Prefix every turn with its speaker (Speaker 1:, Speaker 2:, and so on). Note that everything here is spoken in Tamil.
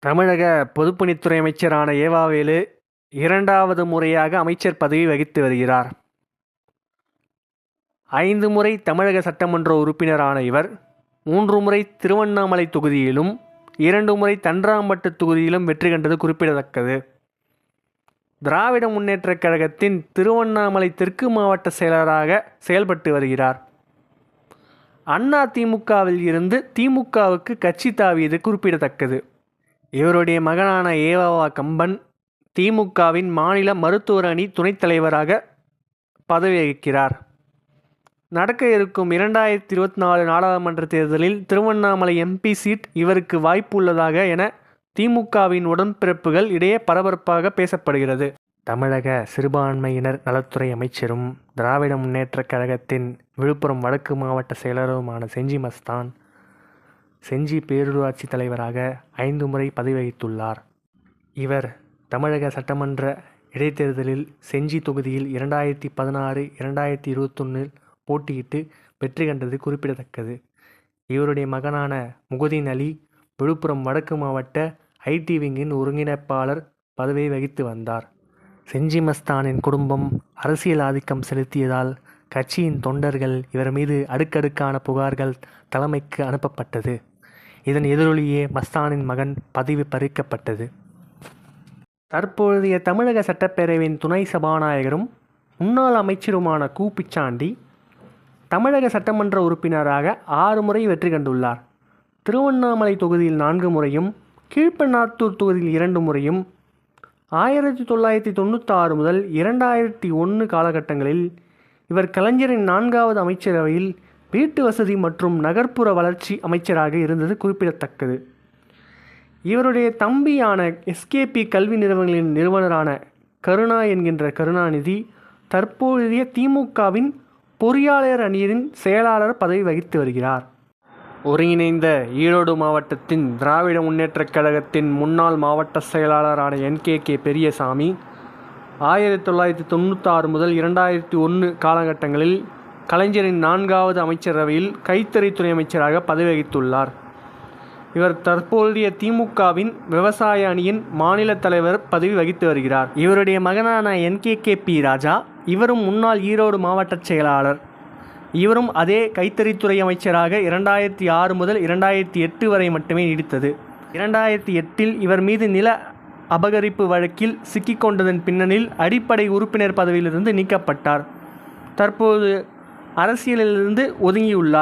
Speaker 1: தமிழக பொதுப்பணித்துறை அமைச்சரான ஏவாவேலு இரண்டாவது முறையாக அமைச்சர் பதவி வகித்து வருகிறார். ஐந்து முறை தமிழக சட்டமன்ற உறுப்பினரான இவர் மூன்று முறை திருவண்ணாமலை தொகுதியிலும் இரண்டு முறை தன்றாம்பட்டு தொகுதியிலும் வெற்றி கண்டது குறிப்பிடத்தக்கது. திராவிட முன்னேற்றக் கழகத்தின் திருவண்ணாமலை தெற்கு மாவட்ட செயலராக செயல்பட்டு வருகிறார். அண்ணா திமுகவில் இருந்து திமுகவுக்கு கட்சி தாவியது குறிப்பிடத்தக்கது. இவருடைய மகனான ஏவாவா கம்பன் திமுகவின் மாநில மருத்துவர் அணி துணைத் தலைவராக பதவி வகிக்கிறார் நடக்க இருக்கும் இரண்டாயிரத்தி இருபத்தி நாலு நாடாளுமன்ற தேர்தலில் திருவண்ணாமலை எம்பி சீட் இவருக்கு வாய்ப்பு உள்ளதாக என திமுகவின் உடன்பிறப்புகள் இடையே பரபரப்பாக பேசப்படுகிறது. தமிழக சிறுபான்மையினர் நலத்துறை அமைச்சரும் திராவிட முன்னேற்றக் கழகத்தின் விழுப்புரம் வடக்கு மாவட்ட செயலருமான செஞ்சி மஸ்தான் செஞ்சி பேரூராட்சி தலைவராக ஐந்து முறை பதவி வகித்துள்ளார் இவர் தமிழக சட்டமன்ற இடைத்தேர்தலில் செஞ்சி தொகுதியில் இரண்டாயிரத்தி பதினாறு இரண்டாயிரத்தி இருபத்தொன்னில் போட்டியிட்டு வெற்றி கண்டது குறிப்பிடத்தக்கது. இவருடைய மகனான முகுதீன் அலி விழுப்புரம் வடக்கு மாவட்ட ஐடி விங்கின் ஒருங்கிணைப்பாளர் பதவியை வகித்து வந்தார். செஞ்சி மஸ்தானின் குடும்பம் அரசியல் ஆதிக்கம் செலுத்தியதால் கட்சியின் தொண்டர்கள் இவர் மீது அடுக்கடுக்கான புகார்கள் தலைமைக்கு அனுப்பப்பட்டது. இதன் எதிரொலியே மஸ்தானின் மகன் பதவி பறிக்கப்பட்டது. தற்பொழுதைய தமிழக சட்டப்பேரவையின் துணை சபாநாயகரும் முன்னாள் அமைச்சருமான கு. பிச்சாண்டி தமிழக சட்டமன்ற உறுப்பினராக ஆறு முறை வெற்றி கண்டுள்ளார். திருவண்ணாமலை தொகுதியில் நான்கு முறையும் கீழ்ப்பண்ணாத்தூர் தொகுதியில் இரண்டு முறையும் ஆயிரத்தி தொள்ளாயிரத்தி தொண்ணூற்றாறு முதல் இரண்டாயிரத்தி ஒன்று காலகட்டங்களில் இவர் கலைஞரின் நான்காவது அமைச்சரவையில் வீட்டு வசதி மற்றும் நகர்ப்புற வளர்ச்சி அமைச்சராக இருந்தது குறிப்பிடத்தக்கது. இவருடைய தம்பியான எஸ்கேபி கல்வி நிறுவனங்களின் நிறுவனரான கருணா என்கின்ற கருணாநிதி தற்போதைய திமுகவின் பொறியாளர் அணியின் செயலாளர் பதவி வகித்து வருகிறார். ஒருங்கிணைந்த ஈரோடு மாவட்டத்தின் திராவிட முன்னேற்றக் கழகத்தின் முன்னாள் மாவட்ட செயலாளரான என் கே கே பெரியசாமி ஆயிரத்தி தொள்ளாயிரத்தி தொண்ணூற்றாறு முதல் இரண்டாயிரத்தி ஒன்று காலகட்டங்களில் கலைஞரின் நான்காவது அமைச்சரவையில் கைத்தறித்துறை அமைச்சராக பதவி வகித்துள்ளார் இவர் தற்போதைய திமுகவின் விவசாய அணியின் மாநில தலைவர் பதவி வகித்து வருகிறார். இவருடைய மகனான என்கே கே. பி. ராஜா இவரும் முன்னாள் ஈரோடு மாவட்ட செயலாளர். இவரும் அதே கைத்தறித்துறை அமைச்சராக இரண்டாயிரத்தி ஆறு முதல் இரண்டாயிரத்தி எட்டு வரை மட்டுமே நீடித்தது. இரண்டாயிரத்தி எட்டில் இவர் மீது நில அபகரிப்பு வழக்கில் சிக்கிக்கொண்டதன் பின்னணியில் அடிப்படை உறுப்பினர் பதவியிலிருந்து நீக்கப்பட்டார். தற்போது அரசியலிலிருந்து ஒதுங்கியுள்ளார்.